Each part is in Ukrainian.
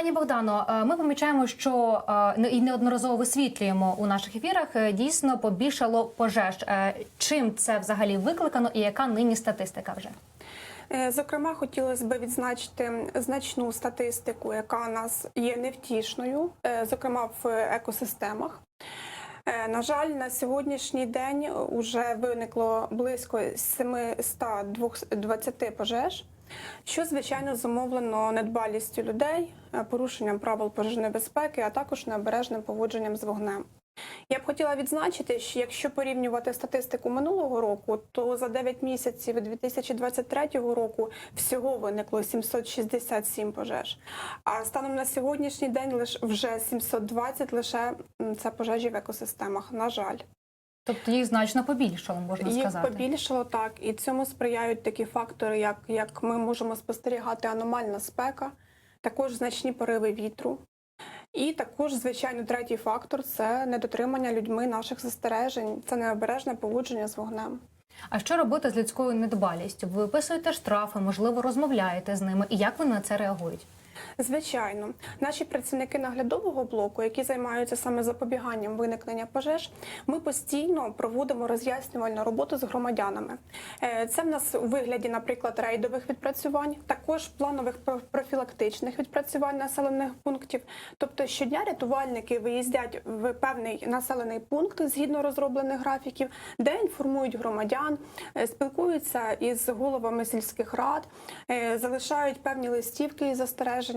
Пані Богдано, е, ми помічаємо, що е, і неодноразово висвітлюємо у наших ефірах. е, Дійсно побільшало пожеж. Чим це взагалі викликано, і яка нині статистика вже? Зокрема, хотілося б відзначити значну статистику, яка у нас є невтішною, зокрема в екосистемах. На жаль, на сьогоднішній день вже виникло близько 720 пожеж, що звичайно зумовлено недбалістю людей, е, порушенням правил пожежної безпеки, а також необережним поводженням з вогнем. Я б хотіла відзначити, що якщо порівнювати статистику минулого року, то за 9 місяців 2023 року всього виникло 767 пожеж. А станом на сьогоднішній день лише вже 720 лише це пожежі в екосистемах. На жаль, Тобто їх значно побільшало, можна їх сказати. побільшало так, і цьому сприяють такі фактори, як, як ми можемо спостерігати аномальна спека, також значні пориви вітру. І також, звичайно, третій фактор це недотримання людьми наших застережень, це необережне поводження з вогнем. А що робити з людською недбалістю? Ви виписуєте штрафи, можливо, розмовляєте з ними, і як вони на це реагують? Звичайно, наші працівники наглядового блоку, які займаються саме запобіганням виникнення пожеж, ми постійно проводимо роз'яснювальну роботу з громадянами. Е, Це в нас у вигляді, наприклад, рейдових відпрацювань, також планових профілактичних відпрацювань населених пунктів. Тобто щодня рятувальники виїздять в певний населений пункт згідно розроблених графіків, де інформують громадян, е, спілкуються із головами сільських рад, е, залишають певні листівки із застереженнями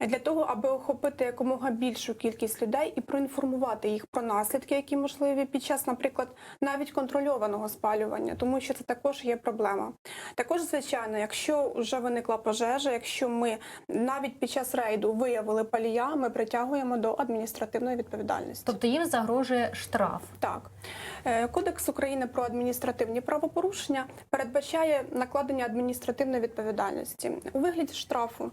е, для того, аби охопити якомога більшу кількість людей і проінформувати їх про наслідки, які можливі під час, наприклад, навіть контрольованого спалювання, тому що це також є проблема. Також, звичайно, якщо вже виникла пожежа, якщо ми навіть під час рейду виявили палія, ми притягуємо до адміністративної відповідальності. Тобто їм загрожує штраф. Так, Е, Кодекс України про адміністративні правопорушення передбачає накладення адміністративної відповідальності у вигляді штрафу.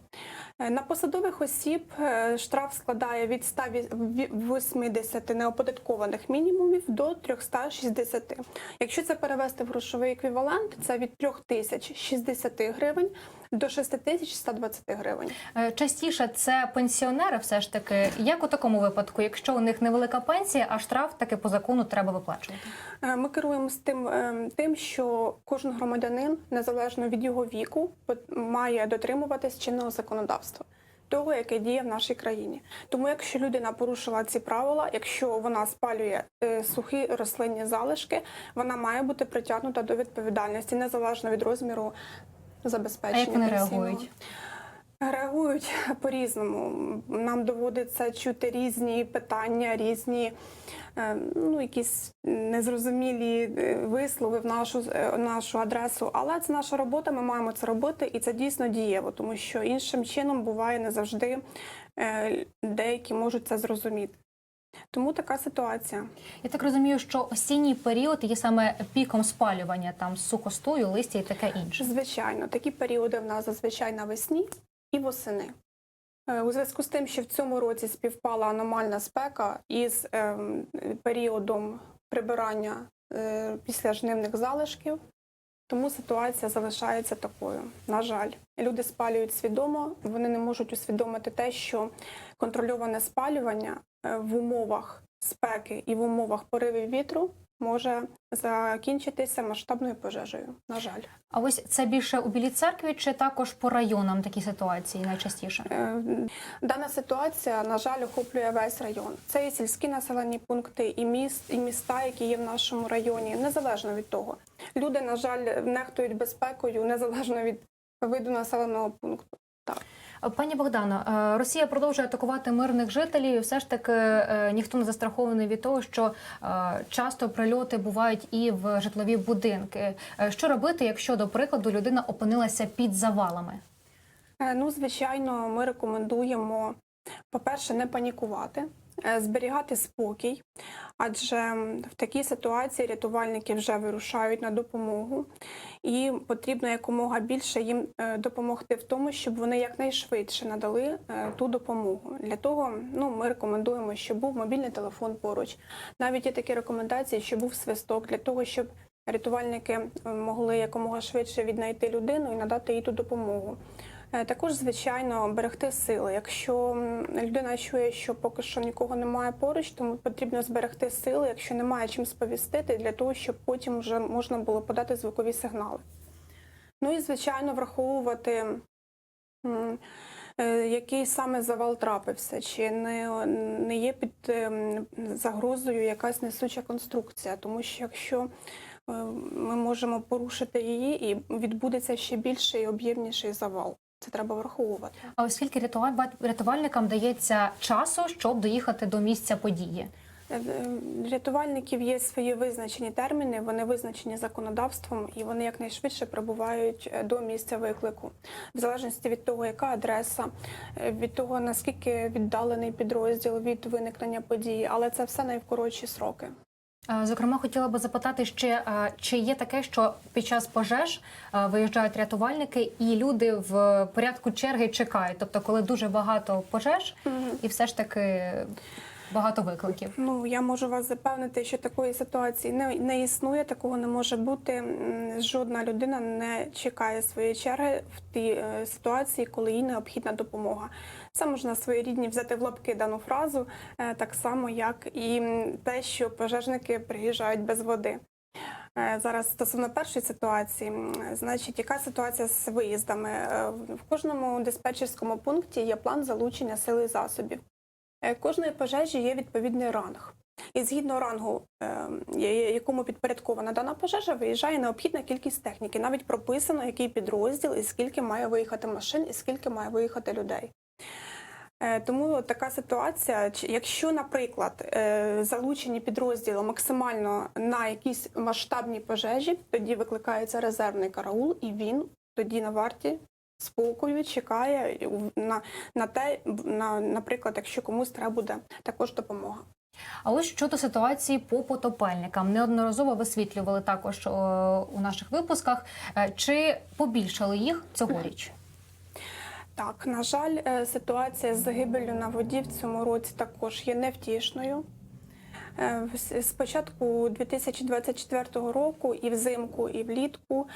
Е, На посадових осіб е, штраф складає від 180 неоподаткованих мінімумів до 360. Якщо це перевести в грошовий еквівалент, це від 3060 гривень до 6120 гривень. Е, Частіше це пенсіонери, все ж таки. Як у такому випадку, якщо у них невелика пенсія, а штраф таки по закону треба виплачувати? Е, Ми керуємося тим, е, тим, що кожен громадянин, незалежно від його віку, має дотримуватись чинного законодавства. Того, яке діє в нашій країні, тому якщо людина порушила ці правила, якщо вона спалює е, сухі рослинні залишки, вона має бути притягнута до відповідальності незалежно від розміру забезпечення. А як вони реагують? Реагують по-різному. Нам доводиться чути різні питання, різні е, ну, якісь незрозумілі е, вислови в нашу, е, нашу адресу. Але це наша робота, ми маємо це робити, і це дійсно дієво, тому що іншим чином буває не завжди деякі можуть це зрозуміти. Тому така ситуація. Я так розумію, що осінній період є саме піком спалювання там сухостою, листя і таке інше. Звичайно, такі періоди в нас зазвичай навесні і восени. Е, У зв'язку з тим, що в цьому році співпала аномальна спека із ем, періодом прибирання е, після жнивних залишків, тому ситуація залишається такою. На жаль, люди спалюють свідомо, вони не можуть усвідомити те, що контрольоване спалювання е, в умовах спеки і в умовах поривів вітру може закінчитися масштабною пожежею. На жаль. А ось це більше у білій церкві чи також по районам такі ситуації найчастіше? Е, Дана ситуація, на жаль, охоплює весь район. Це і сільські населені пункти, і міст, і міста, які є в нашому районі, незалежно від того. Люди, на жаль, нехтують безпекою незалежно від виду населеного пункту. Так. Пані Богдано, е, Росія продовжує атакувати мирних жителів. і Все ж таки е, ніхто не застрахований від того, що е, часто прильоти бувають і в житлові будинки. Що робити, якщо до прикладу людина опинилася під завалами? Ну, звичайно, ми рекомендуємо, по-перше, не панікувати, зберігати спокій, адже в такій ситуації рятувальники вже вирушають на допомогу, і потрібно якомога більше їм е, допомогти в тому, щоб вони якнайшвидше надали е, ту допомогу. Для того ну, ми рекомендуємо, щоб був мобільний телефон поруч. Навіть є такі рекомендації, щоб був свисток для того, щоб рятувальники е, могли якомога швидше віднайти людину і надати їй ту допомогу. Е, Також, звичайно, берегти сили. Якщо людина чує, що поки що нікого немає поруч, тому потрібно зберегти сили, якщо немає чим сповістити, для того, щоб потім вже можна було подати звукові сигнали. Ну і, звичайно, враховувати, е, який саме завал трапився, чи не, не є під ем, загрозою якась несуча конструкція, тому що якщо е, ми можемо порушити її, і відбудеться ще більший і об'ємніший завал. Це треба враховувати. А оскільки рятуваль- рятувальникам дається часу, щоб доїхати до місця події? Е, е, Рятувальників є свої визначені терміни, вони визначені законодавством і вони якнайшвидше прибувають е, до місця виклику, в залежності від того, яка адреса, від того наскільки віддалений підрозділ від виникнення події, але це все найвкоротші сроки. Е, Зокрема, хотіла би запитати ще, е, чи є таке, що під час пожеж е, виїжджають рятувальники, і люди в порядку черги чекають, тобто, коли дуже багато пожеж, і все ж таки багато викликів. Ну я можу вас запевнити, що такої ситуації не, не існує, такого не може бути. Жодна людина не чекає своєї черги в тій е, ситуації, коли їй необхідна допомога. Це можна своєрідні взяти в лапки дану фразу, е, так само як і те, що пожежники приїжджають без води. Е, Зараз стосовно першої ситуації, значить, яка ситуація з виїздами? В кожному диспетчерському пункті є план залучення сили і засобів. Е, Кожної пожежі є відповідний ранг. І згідно рангу, е, якому підпорядкована дана пожежа, виїжджає необхідна кількість техніки. Навіть прописано, який підрозділ і скільки має виїхати машин, і скільки має виїхати людей. Е, Тому така ситуація, якщо, наприклад, залучені підрозділи максимально на якісь масштабні пожежі, тоді викликається резервний караул, і він тоді на варті спокою чекає на, на те, на, наприклад, якщо комусь треба буде також допомога. А ось щодо ситуації по потопельникам, неодноразово висвітлювали також о, у наших випусках, Е, чи побільшали їх цьогоріч? Так, на жаль, е, ситуація з загибеллю на воді в цьому році також є невтішною. З початку 2024 року і взимку, і влітку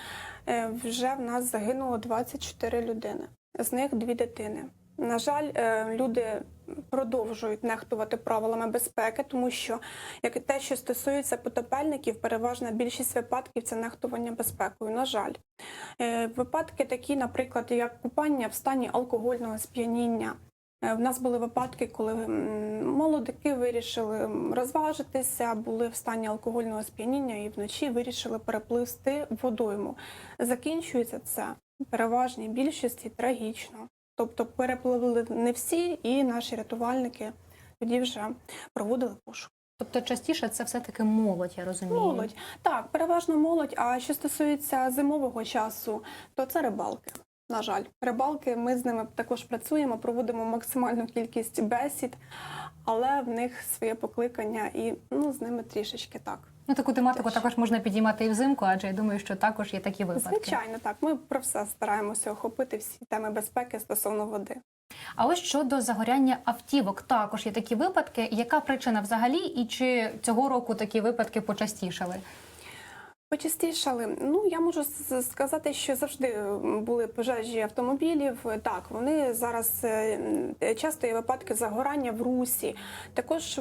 е, вже в нас загинуло 24 людини, з них дві дитини. На жаль, е, люди продовжують нехтувати правилами безпеки, тому що як і те, що стосується потопельників, переважна більшість випадків це нехтування безпекою. На жаль, Е, випадки такі, наприклад, як купання в стані алкогольного сп'яніння. Е, В нас були випадки, коли молодики вирішили розважитися, були в стані алкогольного сп'яніння і вночі вирішили перепливсти водойму. Закінчується це в переважній більшості трагічно. Тобто перепливли не всі, і наші рятувальники тоді вже проводили пошук. Тобто частіше це все таки молодь, я розумію. Молодь. Так, переважно молодь. А що стосується зимового часу, то це рибалки. На жаль, рибалки. Ми з ними також працюємо, проводимо максимальну кількість бесід, але в них своє покликання, і ну з ними трішечки так. Ну таку тематику Теж. також можна підіймати і взимку, адже я думаю, що також є такі випадки. Звичайно, так. Ми про все стараємося охопити всі теми безпеки стосовно води. А ось щодо загоряння автівок, також є такі випадки. Яка причина взагалі, і чи цього року такі випадки почастішали? Почастішали. Ну я можу сказати, що завжди були пожежі автомобілів. Так, вони зараз е, часто є випадки загорання в русі. Також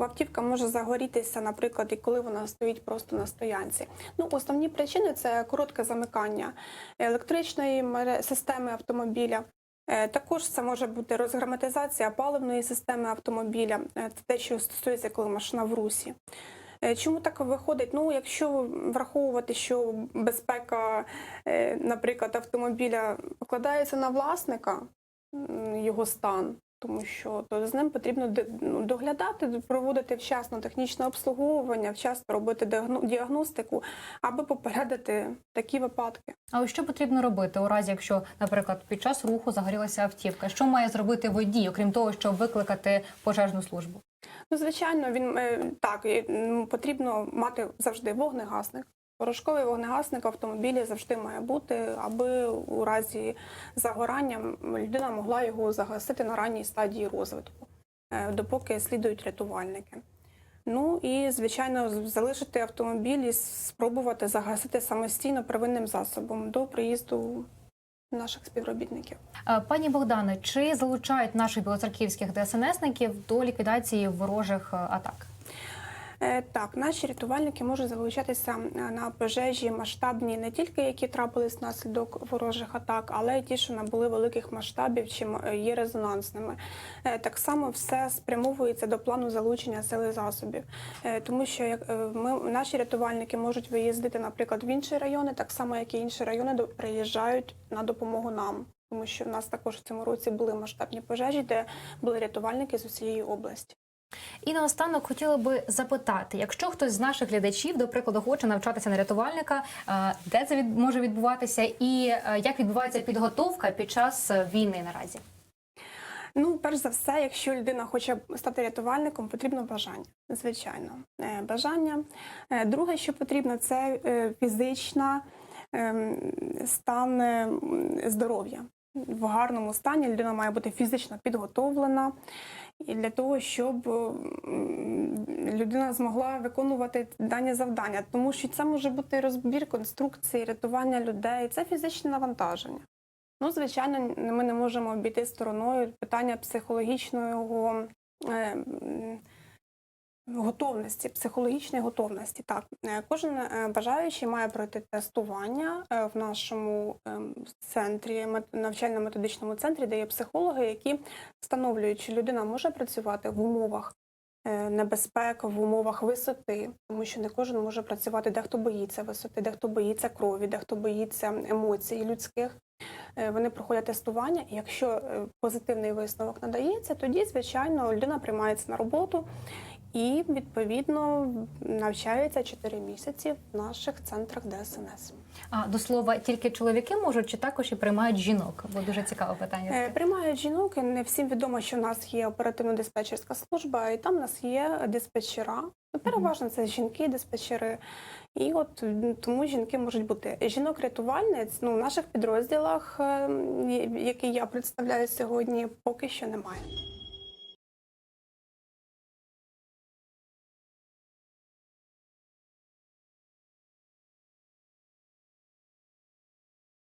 автівка може загорітися, наприклад, і коли вона стоїть просто на стоянці. Ну, основні причини це коротке замикання електричної системи автомобіля. Е, Також це може бути розгерметизація паливної системи автомобіля. Е, Це те, що стосується, коли машина в русі. Е, Чому так виходить? Ну, якщо враховувати, що безпека, е, наприклад, автомобіля покладається на власника, його стан, тому що то з ним потрібно ну, доглядати, проводити вчасно технічне обслуговування, вчасно робити діагно- діагностику, аби попередити такі випадки. А що потрібно робити у разі, якщо, наприклад, під час руху загорілася автівка? Що має зробити водій, окрім того, щоб викликати пожежну службу? Ну, звичайно, він е, так потрібно мати завжди вогнегасник. Порошковий вогнегасник в автомобілі завжди має бути, аби у разі загорання людина могла його загасити на ранній стадії розвитку, е, допоки слідують рятувальники. Ну і звичайно, залишити автомобіль і спробувати загасити самостійно первинним засобом до приїзду наших співробітників. Е, Пані Богдане, чи залучають наших білоцерківських ДСНСників до ліквідації ворожих е, атак? Е, Так, наші рятувальники можуть залучатися е, на пожежі масштабні не тільки які трапились внаслідок ворожих атак, але й ті, що набули великих масштабів чи є резонансними. Е, Так само все спрямовується до плану залучення сили засобів, Е, тому що як е, ми наші рятувальники можуть виїздити, наприклад, в інші райони, так само як і інші райони приїжджають на допомогу нам. Тому що в нас також в цьому році були масштабні пожежі, де були рятувальники з усієї області. І наостанок хотіла би запитати, якщо хтось з наших глядачів, до прикладу, хоче навчатися на рятувальника, е, де це від може відбуватися, і е, як відбувається підготовка під час е, війни наразі? Ну, перш за все, якщо людина хоче стати рятувальником, потрібно бажання. Звичайно, бажання. Друге, що потрібно, це фізична ем, стан е, здоров'я. В гарному стані людина має бути фізично підготовлена. І для того, щоб людина змогла виконувати дані завдання, тому що це може бути розбір конструкції, рятування людей, це фізичне навантаження. Ну, звичайно, ми не можемо обійти стороною питання психологічного е, готовності, психологічної готовності. Так, Е, кожен е, бажаючий має пройти тестування е, в нашому ем, центрі, мет- навчально-методичному центрі, де є психологи, які встановлюють, чи людина може працювати в умовах. Небезпек в умовах висоти, тому що не кожен може працювати, дехто боїться висоти, дехто боїться крові, дехто боїться емоцій людських. Вони проходять тестування, і якщо позитивний висновок надається, тоді, звичайно, людина приймається на роботу і відповідно навчається 4 місяці в наших центрах ДСНС. А до слова, тільки чоловіки можуть чи також і приймають жінок? Бо дуже цікаве питання. Е, таке. Приймають жінок. Не всім відомо, що в нас є оперативно-диспетчерська служба, і там в нас є диспетчера. Переважно це жінки, диспетчери. І от тому жінки можуть бути жінок-рятувальниць. Ну в наших підрозділах, е, які я представляю сьогодні, поки що немає.